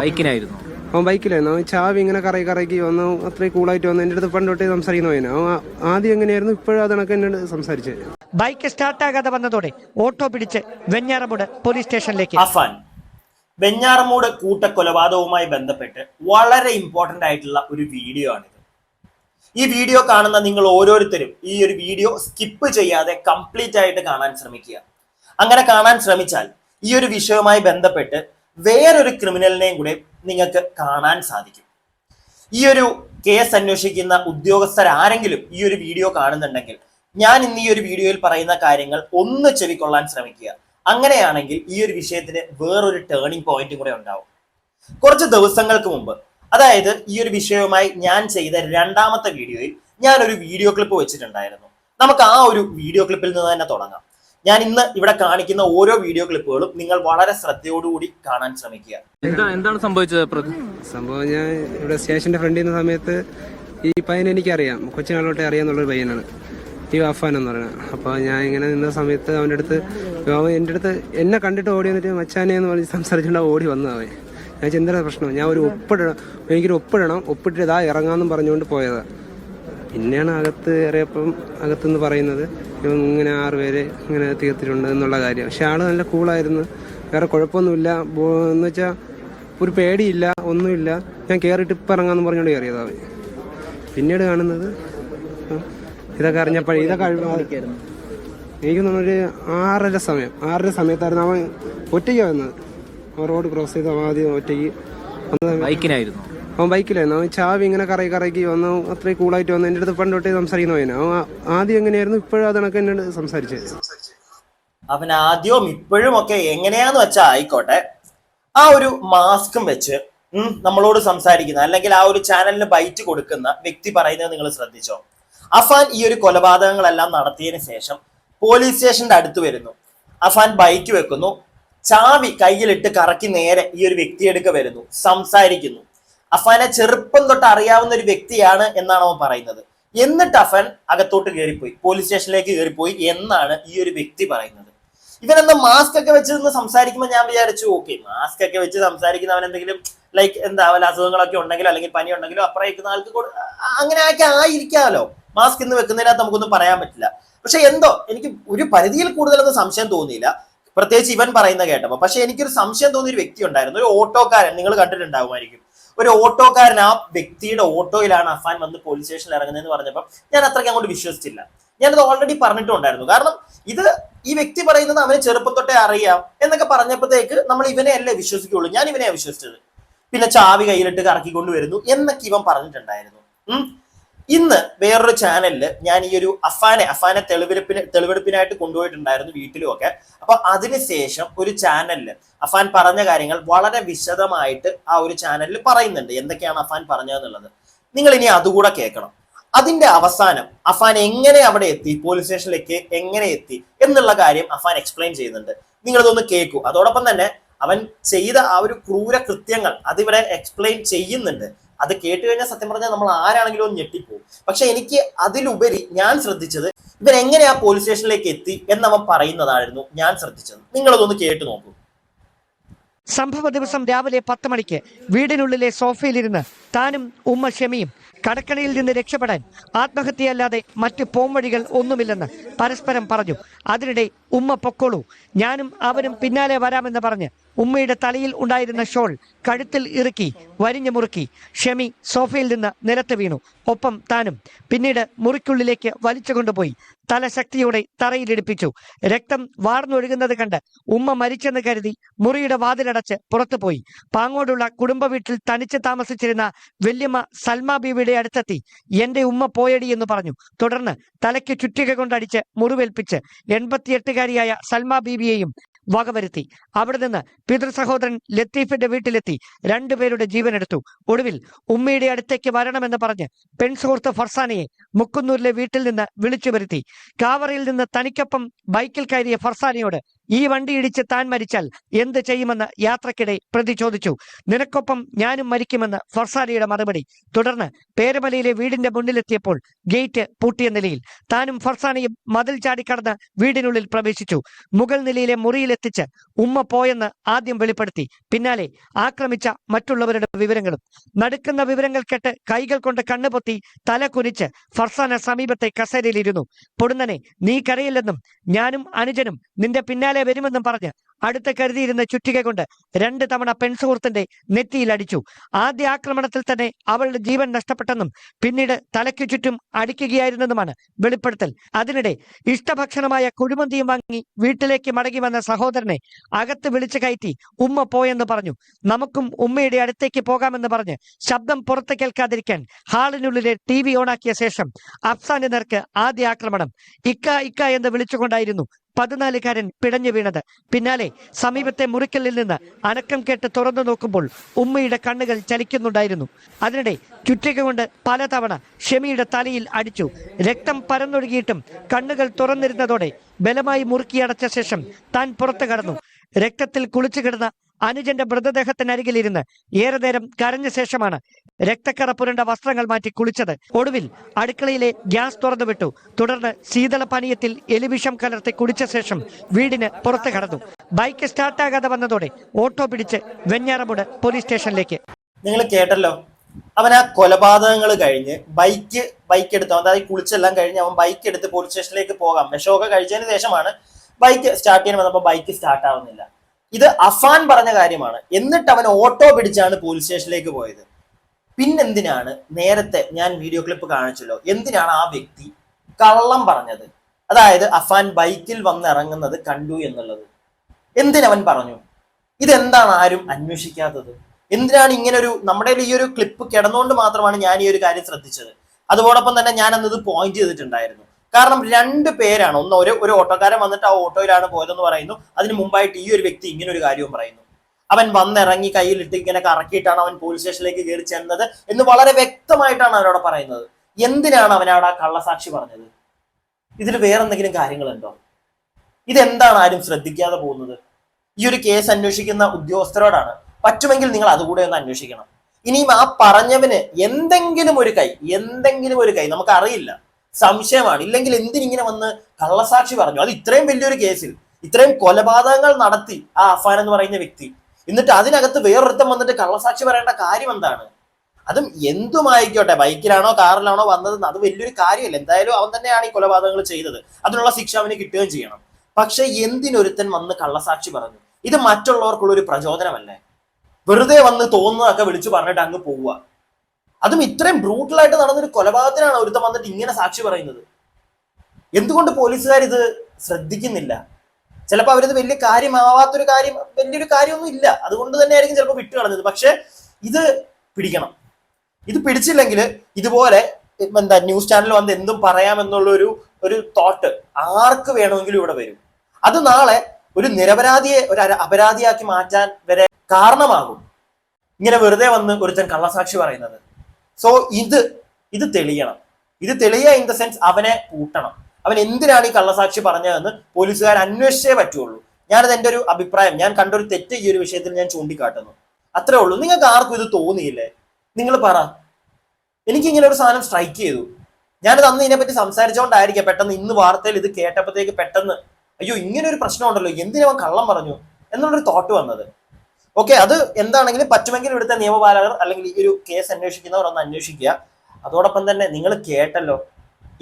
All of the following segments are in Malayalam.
ബൈക്കിനായിരുന്നു. അവൻ ബൈക്കിലായിരുന്നു. അവൻ ചാവി ഇങ്ങനെ കറയി കറക്കി വന്നു അത്രയും കൂളായിട്ട് വന്നു എന്റെ അടുത്ത് പണ്ട് തൊട്ടേ സംസാരിക്കുന്ന പയ്യനാ. അവൻ ആദ്യം എങ്ങനെയായിരുന്നു? ഇപ്പോഴും എന്നോട് സംസാരിച്ചത് ബൈക്ക് സ്റ്റാർട്ടാകാതെ വന്നതോടെ ഓട്ടോ പിടിച്ച് വെഞ്ഞാറമൂട് പോലീസ് സ്റ്റേഷനിലേക്ക് അഫാൻ വെഞ്ഞാറമൂട് കൂട്ടക്കൊലപാതകവുമായി ബന്ധപ്പെട്ട് വളരെ ഇമ്പോർട്ടന്റ് ആയിട്ടുള്ള ഒരു വീഡിയോ ആണിത്. ഈ വീഡിയോ കാണുന്ന നിങ്ങൾ ഓരോരുത്തരും ഈ ഒരു വീഡിയോ സ്കിപ്പ് ചെയ്യാതെ കംപ്ലീറ്റ് ആയിട്ട് കാണാൻ ശ്രമിക്കുക. അങ്ങനെ കാണാൻ ശ്രമിച്ചാൽ ഈ ഒരു വിഷയവുമായി ബന്ധപ്പെട്ട് വേറൊരു ക്രിമിനലിനെയും കൂടെ നിങ്ങൾക്ക് കാണാൻ സാധിക്കും. ഈ ഒരു കേസ് അന്വേഷിക്കുന്ന ഉദ്യോഗസ്ഥരാരെങ്കിലും ഈ ഒരു വീഡിയോ കാണുന്നുണ്ടെങ്കിൽ ഞാൻ ഇന്ന് ഈ ഒരു വീഡിയോയിൽ പറയുന്ന കാര്യങ്ങൾ ഒന്ന് ചെവിക്കൊള്ളാൻ ശ്രമിക്കുക. അങ്ങനെയാണെങ്കിൽ ഈ ഒരു വിഷയത്തിന് വേറൊരു ടേണിംഗ് പോയിന്റും കൂടെ ഉണ്ടാവും. കുറച്ച് ദിവസങ്ങൾക്ക് മുമ്പ് അതായത് ഈ ഒരു വിഷയവുമായി ഞാൻ ചെയ്ത രണ്ടാമത്തെ വീഡിയോയിൽ ഞാൻ ഒരു വീഡിയോ ക്ലിപ്പ് വെച്ചിട്ടുണ്ടായിരുന്നു. നമുക്ക് ആ ഒരു വീഡിയോ ക്ലിപ്പിൽ നിന്ന് തന്നെ തുടങ്ങാം. ഞാൻ ഇന്ന് ഇവിടെ കാണിക്കുന്ന ഓരോ വീഡിയോ ക്ലിപ്പുകളും നിങ്ങൾ വളരെ ശ്രദ്ധയോടുകൂടി കാണാൻ ശ്രമിക്കുക. എന്താ എന്താണ് സംഭവിച്ചത് സംഭവം ഞാൻ ഇവിടെ സ്റ്റേഷന്റെ ഫ്രണ്ടിൽ നിന്ന സമയത്ത് ഈ പയ്യനെ എനിക്കറിയാം. കൊച്ചിനാളോട്ടെ അറിയാന്നുള്ളൊരു പയ്യനാണ്. ഈ അഫാൻ എന്ന് പറയുന്നത്. അപ്പോൾ ഞാൻ ഇങ്ങനെ നിന്ന സമയത്ത് അവന്റെ അടുത്ത് അവൻ എന്റെ അടുത്ത് എന്നെ കണ്ടിട്ട് ഓടി വന്നിട്ട് മച്ചാനെ എന്ന് പറഞ്ഞ് സംസാരിച്ചുകൊണ്ട് ഓടി വന്നത് അവൻ. ഞാൻ ചോദിച്ചു, പ്രശ്നം? ഞാൻ ഒരു ഒപ്പിടണം. എനിക്കൊരു ഒപ്പിടണം. ഒപ്പിട്ടിട്ട് ഇതാ ഇറങ്ങാമെന്നും പറഞ്ഞുകൊണ്ട് പോയതാണ് പിന്നെയാണ് അകത്ത് കയറിയപ്പം അകത്തുനിന്ന് പറയുന്നത് ഇങ്ങനെ ആറ് പേര് ഇങ്ങനെ തീർത്തിട്ടുണ്ട് എന്നുള്ള കാര്യം. പക്ഷെ ആൾ നല്ല കൂളായിരുന്നു. വേറെ കുഴപ്പമൊന്നുമില്ല. എന്ന് വെച്ചാൽ ഒരു പേടിയില്ല ഒന്നുമില്ല. ഞാൻ കയറിയിട്ട് ഇപ്പം ഇറങ്ങാമെന്ന് പറഞ്ഞുകൊണ്ട് കയറിയതാ പിന്നീട് കാണുന്നത് ഇതൊക്കെ അറിഞ്ഞപ്പോൾ ഇതൊക്കെ എനിക്ക് ഒരു ആറര സമയം. ആറര സമയത്തായിരുന്നു അവൻ ഒറ്റയ്ക്ക് വന്നത്. റോഡ് ക്രോസ് ചെയ്ത് ആദ്യം ഒറ്റയ്ക്ക് ബൈക്കിനായിരുന്നു. അവൻ ബൈക്കിലായിരുന്നു അവൻ ചാവി ഇങ്ങനെ കറയി കറക്കി വന്നു അത്രയും കൂളായിട്ട് വന്നു എന്റെ അടുത്ത് പണ്ട് തൊട്ടേ സംസാരിക്കുന്ന പോയിന് അവൻ ആദ്യം എങ്ങനെയായിരുന്നു? ഇപ്പോഴും അതണക്ക് എന്നോട് സംസാരിച്ചത്. അവൻ ആദ്യവും ഇപ്പോഴും ഒക്കെ എങ്ങനെയാന്ന് വെച്ചാൽ ആയിക്കോട്ടെ. ആ ഒരു മാസ്കും വെച്ച് നമ്മളോട് സംസാരിക്കുന്ന അല്ലെങ്കിൽ ആ ഒരു ചാനലിന് ബൈറ്റ് കൊടുക്കുന്ന വ്യക്തി പറയുന്നത് നിങ്ങൾ ശ്രദ്ധിച്ചോ? അഫാൻ ഈ ഒരു കൊലപാതകങ്ങളെല്ലാം നടത്തിയതിന് ശേഷം പോലീസ് സ്റ്റേഷന്റെ അടുത്ത് വരുന്നു. അഫാൻ ബൈക്ക് വെക്കുന്നു. ചാവി കയ്യിലിട്ട് കറക്കി നേരെ ഈ ഒരു വ്യക്തിയെടുക്ക വരുന്നു. സംസാരിക്കുന്നു. അഫാനെ ചെറുപ്പം തൊട്ട് അറിയാവുന്ന ഒരു വ്യക്തിയാണ് എന്നാണ് അവൻ പറയുന്നത്. എന്നിട്ട് അഫൻ അകത്തോട്ട് കയറിപ്പോയി പോലീസ് സ്റ്റേഷനിലേക്ക് കയറിപ്പോയി എന്നാണ് ഈ ഒരു വ്യക്തി പറയുന്നത്. ഇവനെന്താ മാസ്ക് ഒക്കെ വെച്ച് നിന്ന് സംസാരിക്കുമ്പോൾ ഞാൻ വിചാരിച്ചു ഓക്കെ മാസ്ക് ഒക്കെ വെച്ച് സംസാരിക്കുന്നവൻ എന്തെങ്കിലും ലൈക്ക് എന്താ വല്ല അസുഖങ്ങളൊക്കെ ഉണ്ടെങ്കിലും അല്ലെങ്കിൽ പനി ഉണ്ടെങ്കിലും അപ്പുറം ആൾക്ക് അങ്ങനെയൊക്കെ ആയിരിക്കാമല്ലോ മാസ്ക് ഇന്ന് വെക്കുന്നതിനകത്ത് നമുക്കൊന്നും പറയാൻ പറ്റില്ല. പക്ഷെ എന്തോ എനിക്ക് ഒരു പരിധിയിൽ കൂടുതലൊന്നും സംശയം തോന്നിയില്ല. പ്രത്യേകിച്ച് ഇവൻ പറയുന്ന കേട്ടപ്പോ. പക്ഷെ എനിക്കൊരു സംശയം തോന്നിയ ഒരു വ്യക്തി ഉണ്ടായിരുന്നു. ഒരു ഓട്ടോക്കാരൻ നിങ്ങൾ കണ്ടിട്ടുണ്ടാവുമായിരിക്കും. ഒരു ഓട്ടോക്കാരൻ ആ വ്യക്തിയുടെ ഓട്ടോയിലാണ് അഫാൻ വന്ന് പോലീസ് സ്റ്റേഷനിൽ ഇറങ്ങുന്നതെന്ന് പറഞ്ഞപ്പോൾ ഞാൻ അത്രയ്ക്ക് അങ്ങോട്ട് വിശ്വസിച്ചില്ല. ഞാനത് ഓൾറെഡി പറഞ്ഞിട്ടുണ്ടായിരുന്നു. കാരണം ഇത് ഈ വ്യക്തി പറയുന്നത് അവന് ചെറുപ്പം തൊട്ടേ അറിയാം എന്നൊക്കെ പറഞ്ഞപ്പോഴത്തേക്ക് നമ്മൾ ഇവനെ അല്ലേ വിശ്വസിക്കുള്ളൂ? ഞാൻ ഇവനെയാണ് വിശ്വസിച്ചത്. പിന്നെ ചാവി കയ്യിലിട്ട് കറക്കിക്കൊണ്ട് വരുന്നു എന്നൊക്കെ ഇവൻ പറഞ്ഞിട്ടുണ്ടായിരുന്നു. ഇന്ന് വേറൊരു ചാനലിൽ ഞാൻ ഈ ഒരു അഫാനെ അഫാനെ തെളിവെടുപ്പിന് തെളിവെടുപ്പിനായിട്ട് കൊണ്ടുപോയിട്ടുണ്ടായിരുന്നു വീട്ടിലും ഒക്കെ. അപ്പൊ അതിനുശേഷം ഒരു ചാനലിൽ അഫാൻ പറഞ്ഞ കാര്യങ്ങൾ വളരെ വിശദമായിട്ട് ആ ഒരു ചാനലിൽ പറയുന്നുണ്ട്. എന്തൊക്കെയാണ് അഫാൻ പറഞ്ഞതെന്നുള്ളത്. നിങ്ങൾ ഇനി അതുകൂടെ കേൾക്കണം. അതിന്റെ അവസാനം അഫാൻ എങ്ങനെ അവിടെ എത്തി? പോലീസ് സ്റ്റേഷനിലേക്ക് എങ്ങനെ എത്തി? എന്നുള്ള കാര്യം അഫാൻ എക്സ്പ്ലെയിൻ ചെയ്യുന്നുണ്ട്. നിങ്ങൾ ഇതൊന്ന് കേൾക്കൂ. അതോടൊപ്പം തന്നെ അവൻ ചെയ്ത ആ ഒരു ക്രൂര കൃത്യങ്ങൾ അതിവിടെ എക്സ്പ്ലെയിൻ ചെയ്യുന്നുണ്ട്. അത് കേട്ട് കഴിഞ്ഞാൽ സത്യം പറഞ്ഞാൽ നമ്മൾ ആരാണെങ്കിലും ഒന്ന് ഞെട്ടിപ്പോകും പക്ഷെ എനിക്ക് അതിലുപരി ഞാൻ ശ്രദ്ധിച്ചത് ഇവൻ എങ്ങനെ ആ പോലീസ് സ്റ്റേഷനിലേക്ക് എത്തി എന്നവൻ പറയുന്നതായിരുന്നു ഞാൻ ശ്രദ്ധിച്ചത്. നിങ്ങളതൊന്ന് കേട്ട് നോക്കൂ. സംഭവ ദിവസം രാവിലെ പത്ത് മണിക്ക് വീടിനുള്ളിലെ സോഫയിലിരുന്ന് താനും ഉമ്മ ഷെമിയും കടക്കണിയിൽ നിന്ന് രക്ഷപ്പെടാൻ ആത്മഹത്യയല്ലാതെ മറ്റു പോംവഴികൾ ഒന്നുമില്ലെന്ന് പരസ്പരം പറഞ്ഞു. അതിനിടെ ഉമ്മ പൊക്കോളൂ. ഞാനും അവനും പിന്നാലെ വരാമെന്ന് പറഞ്ഞ് ഉമ്മയുടെ തലയിൽ ഉണ്ടായിരുന്ന ഷോൾ കഴുത്തിൽ ഇറുക്കി വരിഞ്ഞു മുറുക്കി. ഷെമി സോഫയിൽ നിന്ന് നിലത്ത് വീണു. ഒപ്പം താനും പിന്നീട് മുറിക്കുള്ളിലേക്ക് വലിച്ചു കൊണ്ടുപോയി. തല ശക്തിയോടെ തറയിലിടിപ്പിച്ചു രക്തം വാർന്നൊഴുകുന്നത് കണ്ട് ഉമ്മ മരിച്ചെന്ന് കരുതി മുറിയുടെ വാതിലടച്ച് പുറത്തുപോയി പാങ്ങോടുള്ള കുടുംബ വീട്ടിൽ തനിച്ച് താമസിച്ചിരുന്ന വല്യമ്മ സൽമ ബീവിയുടെ അടുത്തെത്തി. എന്റെ ഉമ്മ പോയടി എന്ന് പറഞ്ഞു. തുടർന്ന് തലയ്ക്ക് ചുറ്റിക കൊണ്ടടിച്ച് മുറിവേൽപ്പിച്ച് എൺപത്തിയെട്ടുകാരിയായ സൽമ ബീവിയെയും വകവരുത്തി. അവിടെ നിന്ന് പിതൃ സഹോദരൻ ലത്തീഫിന്റെ വീട്ടിലെത്തി. രണ്ടുപേരുടെ ജീവനെടുത്തു. ഒടുവിൽ ഉമ്മയുടെ അടുത്തേക്ക് വരണമെന്ന് പറഞ്ഞ് പെൺസുഹൃത്ത് ഫർസാനയെ മുക്കുന്നൂരിലെ വീട്ടിൽ നിന്ന് വിളിച്ചു വരുത്തി കാവറയിൽ നിന്ന് തനിക്കൊപ്പം ബൈക്കിൽ കയറിയ ഫർസാനയോട് ഈ വണ്ടി ഇടിച്ച് താൻ മരിച്ചാൽ എന്ത് ചെയ്യുമെന്ന് യാത്രക്കിടെ പ്രതിചോദിച്ചു നിനക്കൊപ്പം ഞാനും മരിക്കുമെന്ന് ഫർസാലിയുടെ മറുപടി. തുടർന്ന് പേരമലയിലെ വീടിന്റെ മുന്നിലെത്തിയപ്പോൾ ഗേറ്റ് പൂട്ടിയ നിലയിൽ താനും ഫർസാനയും മതിൽ ചാടിക്കടന്ന് വീടിനുള്ളിൽ പ്രവേശിച്ചു. മുകൾ നിലയിലെ മുറിയിലെത്തിച്ച് ഉമ്മ പോയെന്ന് ആദ്യം വെളിപ്പെടുത്തി. പിന്നാലെ ആക്രമിച്ച മറ്റുള്ളവരുടെ വിവരങ്ങളും നടുക്കുന്ന വിവരങ്ങൾ കേട്ട് കൈകൾ കൊണ്ട് കണ്ണുപൊത്തി തല കുനിച്ച് ഫർസാന സമീപത്തെ കസേരയിലിരുന്നു. പൊടുന്നനെ നീ കരയില്ലെന്നും ഞാനും അനുജനും നിന്റെ പിന്നാലെ വരുമെന്നും പറഞ്ഞ്. അടുത്ത് കരുതിയിരുന്ന ചുറ്റിക കൊണ്ട് രണ്ട് തവണ പെൺസുഹൃത്തിന്റെ നെറ്റിയിൽ അടിച്ചു. ആദ്യ ആക്രമണത്തിൽ തന്നെ അവളുടെ ജീവൻ നഷ്ടപ്പെട്ടെന്നും പിന്നീട് തലയ്ക്കു ചുറ്റും അടിക്കുകയായിരുന്നതുമാണ് വെളിപ്പെടുത്തൽ. അതിനിടെ ഇഷ്ടഭക്ഷണമായ കുഴിമന്തിയും വാങ്ങി വീട്ടിലേക്ക് മടങ്ങി വന്ന സഹോദരനെ അകത്ത് വിളിച്ചു കയറ്റി ഉമ്മ പോയെന്ന് പറഞ്ഞു. നമുക്കും ഉമ്മയുടെ അടുത്തേക്ക് പോകാമെന്ന് പറഞ്ഞ് ശബ്ദം പുറത്ത് കേൾക്കാതിരിക്കാൻ ഹാളിനുള്ളിലെ ടി വി ഓണാക്കിയ ശേഷം അഫ്സാന്റെ നേർക്ക് ആദ്യ ആക്രമണം. ഇക്ക ഇക്ക എന്ന് വിളിച്ചുകൊണ്ടായിരുന്നു പതിനാലുകാരൻ പിടഞ്ഞു വീണത്. പിന്നാലെ സമീപത്തെ മുറിക്കലിൽ നിന്ന് അനക്കം കേട്ട് തുറന്നു നോക്കുമ്പോൾ ഉമ്മയുടെ കണ്ണുകൾ ചലിക്കുന്നുണ്ടായിരുന്നു. അതിനിടെ ചുറ്റിക കൊണ്ട് പലതവണ ഷെമിയുടെ തലയിൽ അടിച്ചു. രക്തം പരന്നൊഴുകിയിട്ടും കണ്ണുകൾ തുറന്നിരുന്നതോടെ ബലമായി മുറുക്കിയടച്ച ശേഷം താൻ പുറത്തു കടന്നു. രക്തത്തിൽ കുളിച്ചു കിടന്ന അനുജന്റെ മൃതദേഹത്തിനരികിലിരുന്ന് ഏറെ നേരം കരഞ്ഞ ശേഷമാണ് രക്തക്കറ പുരണ്ട വസ്ത്രങ്ങൾ മാറ്റി കുളിച്ചത്. ഒടുവിൽ അടുക്കളയിലെ ഗ്യാസ് തുറന്നു വിട്ടു തുടർന്ന് ശീതള പാനീയത്തിൽ എലിവിഷം കലർത്തി കുടിച്ച ശേഷം വീടിന് പുറത്തു കടന്നു. ബൈക്ക് സ്റ്റാർട്ടാകാതെ വന്നതോടെ ഓട്ടോ പിടിച്ച് വെഞ്ഞാറമൂട് പോലീസ് സ്റ്റേഷനിലേക്ക്. നിങ്ങൾ കേട്ടല്ലോ. അവൻ ആ കൊലപാതകങ്ങൾ കഴിഞ്ഞ് ബൈക്ക് ബൈക്ക് എടുത്ത് അതായത് കുളിച്ചെല്ലാം കഴിഞ്ഞ് അവൻ ബൈക്ക് എടുത്ത് പോലീസ് സ്റ്റേഷനിലേക്ക് പോകാം. വിഷമൊക്കെ കഴിച്ചതിന് ശേഷമാണ് ബൈക്ക് സ്റ്റാർട്ട് ചെയ്യാൻ വന്നപ്പോൾ ബൈക്ക് സ്റ്റാർട്ട് ആവുന്നില്ല ഇത് അഫാൻ പറഞ്ഞ കാര്യമാണ്. എന്നിട്ട് അവൻ ഓട്ടോ പിടിച്ചാണ് പോലീസ് സ്റ്റേഷനിലേക്ക് പോയത്. പിന്നെന്തിനാണ് നേരത്തെ ഞാൻ വീഡിയോ ക്ലിപ്പ് കാണിച്ചല്ലോ. എന്തിനാണ് ആ വ്യക്തി കള്ളം പറഞ്ഞത്? അതായത് അഫാൻ ബൈക്കിൽ വന്നിറങ്ങുന്നത് കണ്ടു എന്നുള്ളത്. എന്തിനവൻ പറഞ്ഞു? ഇതെന്താണ് ആരും അന്വേഷിക്കാത്തത്? എന്തിനാണ് ഇങ്ങനെ ഒരു നമ്മുടെ ഈ ഒരു ക്ലിപ്പ് കിടന്നുകൊണ്ട് മാത്രമാണ് ഞാൻ ഈ ഒരു കാര്യം ശ്രദ്ധിച്ചത്? അതോടൊപ്പം തന്നെ ഞാൻ അന്നത് പോയിന്റ് ചെയ്തിട്ടുണ്ടായിരുന്നു. കാരണം രണ്ട് പേരാണ്. ഒന്ന് ഒരു ഒരു ഓട്ടോക്കാരൻ വന്നിട്ട് ആ ഓട്ടോയിലാണ് പോയതെന്ന് പറയുന്നു. അതിന് മുമ്പായിട്ട് ഈ ഒരു വ്യക്തി ഇങ്ങനെ ഒരു കാര്യവും പറയുന്നു. അവൻ വന്നിറങ്ങി കയ്യിലിട്ട് ഇങ്ങനെ കറക്കിയിട്ടാണ് അവൻ പോലീസ് സ്റ്റേഷനിലേക്ക് കയറി ചെന്നത് എന്ന് വളരെ വ്യക്തമായിട്ടാണ് അവരോട് പറയുന്നത്. എന്തിനാണ് അവൻ അവിടെ ആ കള്ളസാക്ഷി പറഞ്ഞത്? ഇതിൽ വേറെന്തെങ്കിലും കാര്യങ്ങളുണ്ടോ? ഇതെന്താണ് ആരും ശ്രദ്ധിക്കാതെ പോകുന്നത്? ഈ ഒരു കേസ് അന്വേഷിക്കുന്ന ഉദ്യോഗസ്ഥരോടാണ്. പറ്റുമെങ്കിൽ നിങ്ങൾ അതുകൂടെ ഒന്ന് അന്വേഷിക്കണം. ഇനിയും ആ പറഞ്ഞവന് എന്തെങ്കിലും ഒരു കൈ എന്തെങ്കിലും ഒരു കൈ നമുക്ക് അറിയില്ല സംശയമാണ്. ഇല്ലെങ്കിൽ എന്തിനിങ്ങനെ വന്ന് കള്ളസാക്ഷി പറഞ്ഞു? അത് ഇത്രയും വലിയൊരു കേസിൽ ഇത്രയും കൊലപാതകങ്ങൾ നടത്തി ആ അഫാൻ എന്ന് പറയുന്ന വ്യക്തി. എന്നിട്ട് അതിനകത്ത് വേറൊരുത്തം വന്നിട്ട് കള്ളസാക്ഷി പറയേണ്ട കാര്യം എന്താണ്? അതും എന്തുമായിക്കോട്ടെ? ബൈക്കിലാണോ കാറിലാണോ വന്നത് അത് വലിയൊരു കാര്യമല്ല. എന്തായാലും അവൻ തന്നെയാണ് ഈ കൊലപാതകങ്ങൾ ചെയ്തത്. അതിനുള്ള ശിക്ഷ അവന് കിട്ടുകയും ചെയ്യണം. പക്ഷെ എന്തിനൊരുത്തൻ വന്ന് കള്ളസാക്ഷി പറഞ്ഞു? ഇത് മറ്റുള്ളവർക്കുള്ള ഒരു പ്രചോദനമല്ലേ? വെറുതെ വന്ന് തോന്നുന്നതൊക്കെ വിളിച്ചു പറഞ്ഞിട്ട് അങ്ങ് പോവുക. അതും ഇത്രയും ബ്രൂട്ടലായിട്ട് നടന്നൊരു കൊലപാതകത്തിനാണ് ഒരുത്തം വന്നിട്ട് ഇങ്ങനെ സാക്ഷി പറയുന്നത്. എന്തുകൊണ്ട് പോലീസുകാർ ഇത് ശ്രദ്ധിക്കുന്നില്ല? ചിലപ്പോൾ അവരിത് വലിയ കാര്യമാവാത്തൊരു കാര്യം വലിയൊരു കാര്യമൊന്നും ഇല്ല. അതുകൊണ്ട് തന്നെ ആയിരിക്കും ചിലപ്പോൾ വിട്ടു കളഞ്ഞത്. പക്ഷെ ഇത് പിടിക്കണം. ഇത് പിടിച്ചില്ലെങ്കിൽ ഇതുപോലെ എന്താ ന്യൂസ് ചാനൽ വന്ന് എന്തും പറയാമെന്നുള്ള ഒരു ഒരു തോട്ട് ആർക്ക് വേണമെങ്കിലും ഇവിടെ വരും. അത് നാളെ ഒരു നിരപരാധിയെ ഒരു അപരാധിയാക്കി മാറ്റാൻ വരെ കാരണമാകും. ഇങ്ങനെ വെറുതെ വന്ന് ഒരുത്തൻ കള്ളസാക്ഷി പറയുന്നത്. സോ ഇത് ഇത് തെളിയണം. ഇത് തെളിയുക ഇൻ ദ സെൻസ് അവനെ കൂട്ടണം. അവൻ എന്തിനാണ് ഈ കള്ളസാക്ഷി പറഞ്ഞതെന്ന് പോലീസുകാർ അന്വേഷിച്ചേ പറ്റുള്ളൂ. ഞാനത് എന്റെ ഒരു അഭിപ്രായം. ഞാൻ കണ്ടൊരു തെറ്റ് ഈ ഒരു വിഷയത്തിൽ ഞാൻ ചൂണ്ടിക്കാട്ടുന്നു. അത്രേ ഉള്ളൂ. നിങ്ങൾക്ക് ആർക്കും ഇത് തോന്നിയില്ലേ? നിങ്ങൾ പറ. എനിക്ക് ഇങ്ങനെ ഒരു സാധനം സ്ട്രൈക്ക് ചെയ്തു. ഞാനത് അന്ന് ഇതിനെപ്പറ്റി സംസാരിച്ചുകൊണ്ടായിരിക്കാം പെട്ടെന്ന് ഇന്ന് വാർത്തയിൽ ഇത് കേട്ടപ്പോഴത്തേക്ക് പെട്ടെന്ന് അയ്യോ ഇങ്ങനെ ഒരു പ്രശ്നമുണ്ടല്ലോ. എന്തിനവൻ കള്ളം പറഞ്ഞു? എന്നുള്ളൊരു തോട്ട് വന്നത്. ഓക്കെ അത് എന്താണെങ്കിലും പറ്റുമെങ്കിൽ ഇവിടുത്തെ നിയമപാലകർ അല്ലെങ്കിൽ ഈ ഒരു കേസ് അന്വേഷിക്കുന്നവർ ഒന്ന് അന്വേഷിക്കുക. അതോടൊപ്പം തന്നെ നിങ്ങൾ കേട്ടല്ലോ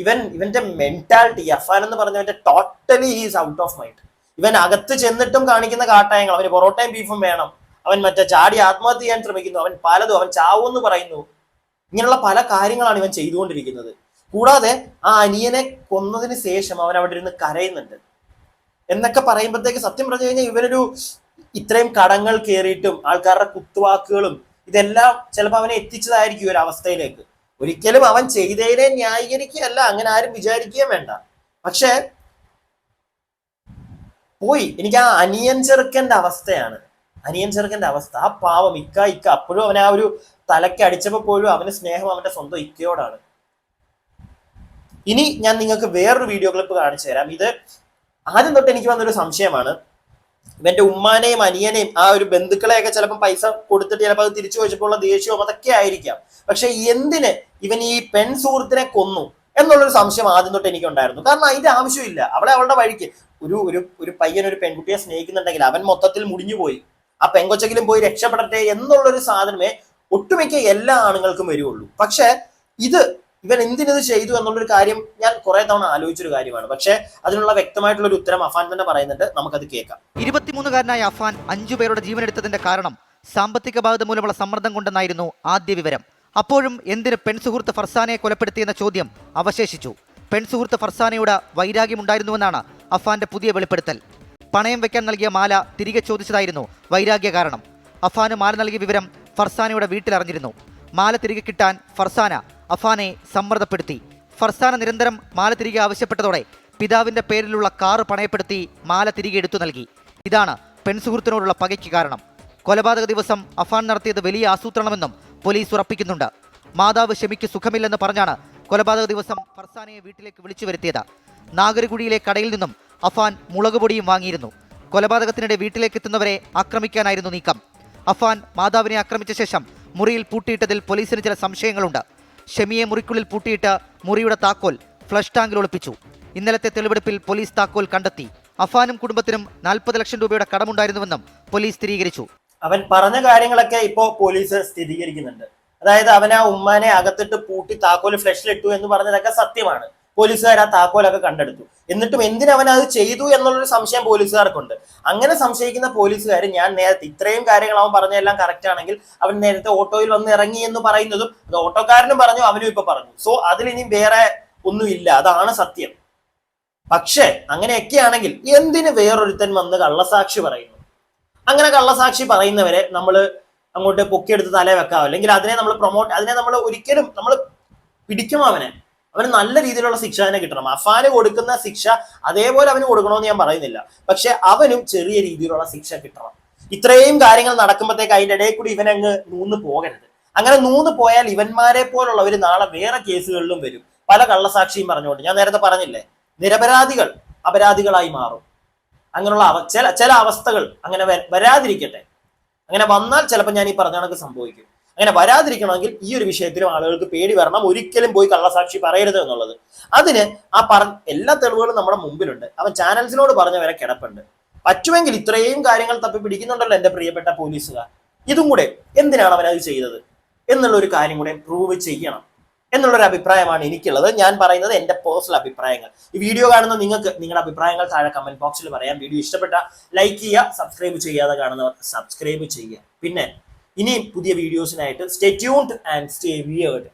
ഇവൻ ഇവന്റെ മെന്റാലിറ്റി അഫാൻ എന്ന് പറഞ്ഞവന്റെ totally he's out of mind ഇവൻ അകത്ത് ചെന്നിട്ടും കാണിക്കുന്ന കാട്ടായങ്ങൾ അവന് പൊറോട്ടയും ബീഫും വേണം. അവൻ മറ്റേ ചാടി ആത്മഹത്യ ചെയ്യാൻ ശ്രമിക്കുന്നു അവൻ പലതും അവൻ ചാവൂന്ന് പറയുന്നു. ഇങ്ങനെയുള്ള പല കാര്യങ്ങളാണ് ഇവൻ ചെയ്തുകൊണ്ടിരിക്കുന്നത്. കൂടാതെ ആ അനിയനെ കൊന്നതിന് ശേഷം അവൻ അവിടെ ഇരുന്ന് കരയുന്നുണ്ട്. എന്നൊക്കെ പറയുമ്പോഴത്തേക്ക് സത്യം പറഞ്ഞു കഴിഞ്ഞാൽ ഇവനൊരു ഇത്രയും കടങ്ങൾ കയറിയിട്ടും ആൾക്കാരുടെ കുത്തുവാക്കുകളും ഇതെല്ലാം ചിലപ്പോൾ അവനെ എത്തിച്ചതായിരിക്കും ഒരു അവസ്ഥയിലേക്ക്. ഒരിക്കലും അവൻ ചെയ്തതിനെ ന്യായീകരിക്കുകയല്ല അങ്ങനെ ആരും വിചാരിക്കുകയും വേണ്ട. പക്ഷേ പോയി. എനിക്ക് ആ അനിയൻ ചെറുക്കന്റെ അവസ്ഥയാണ്. അനിയൻ ചെറുക്കന്റെ അവസ്ഥ. ആ പാവം ഇക്ക ഇക്ക. അപ്പോഴും അവൻ ആ ഒരു തലയ്ക്ക് അടിച്ചപ്പോൾ പോലും അവന് സ്നേഹം അവന്റെ സ്വന്തം ഇക്കയോടാണ്. ഇനി ഞാൻ നിങ്ങൾക്ക് വേറൊരു വീഡിയോ ക്ലിപ്പ് കാണിച്ചു തരാം. ഇത് ആദ്യം തൊട്ട് എനിക്ക് വന്നൊരു സംശയമാണ്. ഇവന്റെ ഉമ്മാനെയും അനിയനെയും ആ ഒരു ബന്ധുക്കളെയൊക്കെ ചിലപ്പോൾ പൈസ കൊടുത്തിട്ട് ചിലപ്പോൾ അത് തിരിച്ചു വെച്ചപ്പോൾ ദേഷ്യവും അതൊക്കെ ആയിരിക്കാം. പക്ഷെ എന്തിന് ഇവൻ ഈ പെൺ സുഹൃത്തിനെ കൊന്നു എന്നുള്ളൊരു സംശയം ആദ്യം തൊട്ട് എനിക്കുണ്ടായിരുന്നു. കാരണം അതിന്റെ ആവശ്യമില്ല. അവളെ അവളുടെ വഴിക്ക് ഒരു ഒരു ഒരു പയ്യൻ ഒരു പെൺകുട്ടിയെ സ്നേഹിക്കുന്നുണ്ടെങ്കിൽ അവൻ മൊത്തത്തിൽ മുടിഞ്ഞു പോയി ആ പെങ്കൊച്ചെങ്കിലും പോയി രക്ഷപ്പെടട്ടെ എന്നുള്ളൊരു സാധനമേ ഒട്ടുമിക്ക എല്ലാ ആണുങ്ങൾക്കും വരുള്ളൂ. പക്ഷെ ഇത് ഇവൻ എന്തിനത് ചെയ്തു എന്നുള്ളൊരു കാര്യം ഞാൻ കുറെ തവണ ആലോചിച്ചൊരു കാര്യമാണ്. പക്ഷെ അതിനുള്ള വ്യക്തമായിട്ടുള്ള ഒരു ഉത്തരം അഫാൻ തന്നെ പറയുന്നുണ്ട്. നമുക്കത് കേൾക്കാം. ഇരുപത്തിമൂന്നുകാരനായ അഫാൻ അഞ്ചു പേരുടെ ജീവൻ എടുത്തതിന്റെ കാരണം സാമ്പത്തിക ബാധ്യത മൂലമുള്ള സമ്മർദ്ദം കൊണ്ടെന്നായിരുന്നു ആദ്യ വിവരം. അപ്പോഴും എന്തിന് പെൺസുഹൃത്ത് ഫർസാനയെ കൊലപ്പെടുത്തിയെന്ന ചോദ്യം അവശേഷിച്ചു. പെൺസുഹൃത്ത് ഫർസാനയോട് വൈരാഗ്യമുണ്ടായിരുന്നുവെന്നാണ് അഫാന്റെ പുതിയ വെളിപ്പെടുത്തൽ. പണയം വെക്കാൻ നൽകിയ മാല തിരികെ ചോദിച്ചതായിരുന്നു വൈരാഗ്യ കാരണം. അഫാന് മാല നൽകിയ വിവരം ഫർസാനയുടെ വീട്ടിലറിഞ്ഞിരുന്നു. മാല തിരികെ കിട്ടാൻ ഫർസാന അഫാനെ സമ്മർദ്ദപ്പെടുത്തി. ഫർസാന നിരന്തരം മാല തിരികെ ആവശ്യപ്പെട്ടതോടെ പിതാവിന്റെ പേരിലുള്ള കാറ് പണയപ്പെടുത്തി മാല തിരികെ എടുത്തു നൽകി. ഇതാണ് പെൺസുഹൃത്തിനോടുള്ള പകയ്ക്ക് കാരണം. കൊലപാതക ദിവസം അഫാൻ നടത്തിയത് വലിയ ആസൂത്രണമെന്നും പോലീസ് ഉറപ്പിക്കുന്നുണ്ട്. മാതാവ് ഷമിക്ക് സുഖമില്ലെന്ന് പറഞ്ഞാണ് കൊലപാതക ദിവസം ഫർസാനയെ വീട്ടിലേക്ക് വിളിച്ചു വരുത്തിയത്. നാഗരകുടിയിലെ കടയിൽ നിന്നും അഫാൻ മുളകുപൊടിയും വാങ്ങിയിരുന്നു. കൊലപാതകത്തിനിടെ വീട്ടിലേക്ക് എത്തുന്നവരെ ആക്രമിക്കാനായിരുന്നു നീക്കം. അഫാൻ മാതാവിനെ ആക്രമിച്ച ശേഷം മുറിയിൽ പൂട്ടിയിട്ടതിൽ പോലീസിന് ചില സംശയങ്ങളുണ്ട്. ഷെമിയെ മുറിക്കുള്ളിൽ പൂട്ടിയിട്ട് മുറിയുടെ താക്കോൽ ഫ്ലഷ് ടാങ്കിൽ ഒളിപ്പിച്ചു. ഇന്നലത്തെ തെളിവെടുപ്പിൽ പോലീസ് താക്കോൽ കണ്ടെത്തി. അഫാനും കുടുംബത്തിനും നാൽപ്പത് ലക്ഷം രൂപയുടെ കടമുണ്ടായിരുന്നുവെന്നും പോലീസ് സ്ഥിരീകരിച്ചു. അവൻ പറഞ്ഞ കാര്യങ്ങളൊക്കെ ഇപ്പോ പോലീസ് സ്ഥിരീകരിക്കുന്നുണ്ട്. അതായത് അവൻ ആ ഉമ്മാനെ അകത്തിട്ട് പൂട്ടി താക്കോൽ ഫ്ലഷിലിട്ടു എന്ന് പറഞ്ഞതൊക്കെ സത്യമാണ്. പോലീസുകാർ ആ താക്കോലൊക്കെ കണ്ടെടുത്തു. എന്നിട്ടും എന്തിനവൻ അത് ചെയ്തു എന്നുള്ളൊരു സംശയം പോലീസുകാർക്കുണ്ട്. അങ്ങനെ സംശയിക്കുന്ന പോലീസുകാർ ഞാൻ നേരത്തെ ഇത്രയും കാര്യങ്ങൾ അവൻ പറഞ്ഞതെല്ലാം കറക്റ്റ് ആണെങ്കിൽ അവൻ നേരത്തെ ഓട്ടോയിൽ വന്ന് ഇറങ്ങി എന്ന് പറയുന്നതും അത് ഓട്ടോക്കാരനും പറഞ്ഞു അവനും ഇപ്പൊ പറഞ്ഞു. സോ അതിലിനി വേറെ ഒന്നുമില്ല. അതാണ് സത്യം. പക്ഷേ അങ്ങനെയൊക്കെയാണെങ്കിൽ എന്തിന് വേറൊരുത്തൻ വന്ന് കള്ളസാക്ഷി പറയുന്നു? അങ്ങനെ കള്ളസാക്ഷി പറയുന്നവരെ നമ്മൾ അങ്ങോട്ട് പൊക്കിയെടുത്ത് തല വെക്കാം അല്ലെങ്കിൽ അതിനെ നമ്മൾ പ്രൊമോട്ട് അതിനെ നമ്മൾ ഒരിക്കലും നമ്മൾ പിടിക്കും അവനെ? അവന് നല്ല രീതിയിലുള്ള ശിക്ഷ തന്നെ കിട്ടണം. അഫാന് കൊടുക്കുന്ന ശിക്ഷ അതേപോലെ അവന് കൊടുക്കണമെന്ന് ഞാൻ പറയുന്നില്ല. പക്ഷെ അവനും ചെറിയ രീതിയിലുള്ള ശിക്ഷ കിട്ടണം. ഇത്രയും കാര്യങ്ങൾ നടക്കുമ്പോഴത്തേക്ക് അതിന്റെ ഇടയിൽ കൂടി ഇവനങ്ങ് നൂന്ന് പോകരുത്. അങ്ങനെ നൂന്ന് പോയാൽ ഇവന്മാരെ പോലുള്ളവർ നാളെ വേറെ കേസുകളിലും വരും. പല കള്ളസാക്ഷിയും പറഞ്ഞുകൊണ്ട്. ഞാൻ നേരത്തെ പറഞ്ഞില്ലേ? നിരപരാധികൾ അപരാധികളായി മാറും. അങ്ങനെയുള്ള ചില ചില അവസ്ഥകൾ അങ്ങനെ വരാതിരിക്കട്ടെ. അങ്ങനെ വന്നാൽ ചിലപ്പോൾ ഞാൻ ഈ പറഞ്ഞ കണക്ക് സംഭവിക്കും. അങ്ങനെ വരാതിരിക്കണമെങ്കിൽ ഈ ഒരു വിഷയത്തിലും ആളുകൾക്ക് പേടി വരണം. ഒരിക്കലും പോയി കള്ളസാക്ഷി പറയരുത് എന്നുള്ളത്. അതിന് ആ പറ എല്ലാ തെളിവുകളും നമ്മുടെ മുമ്പിലുണ്ട്. അവൻ ചാനൽസിനോട് പറഞ്ഞ വരെ കിടപ്പുണ്ട്. പറ്റുമെങ്കിൽ ഇത്രയും കാര്യങ്ങൾ തപ്പി പിടിക്കുന്നുണ്ടല്ലോ എന്റെ പ്രിയപ്പെട്ട പോലീസുകാർ. ഇതും കൂടെ എന്തിനാണ് അവൻ അത് ചെയ്തത്? എന്നുള്ള ഒരു കാര്യം കൂടെ പ്രൂവ് ചെയ്യണം. എന്നുള്ളൊരു അഭിപ്രായമാണ് എനിക്കുള്ളത്. ഞാൻ പറയുന്നത് എന്റെ പേഴ്സണൽ അഭിപ്രായങ്ങൾ. ഈ വീഡിയോ കാണുന്ന നിങ്ങൾക്ക് നിങ്ങളുടെ അഭിപ്രായങ്ങൾ താഴെ കമന്റ് ബോക്സിൽ പറയാം. വീഡിയോ ഇഷ്ടപ്പെട്ട ലൈക്ക് ചെയ്യുക സബ്സ്ക്രൈബ് ചെയ്യാതെ കാണുന്നവർ സബ്സ്ക്രൈബ് ചെയ്യുക. പിന്നെ ഇനിയും പുതിയ വീഡിയോസിനായിട്ട് stay tuned and stay weird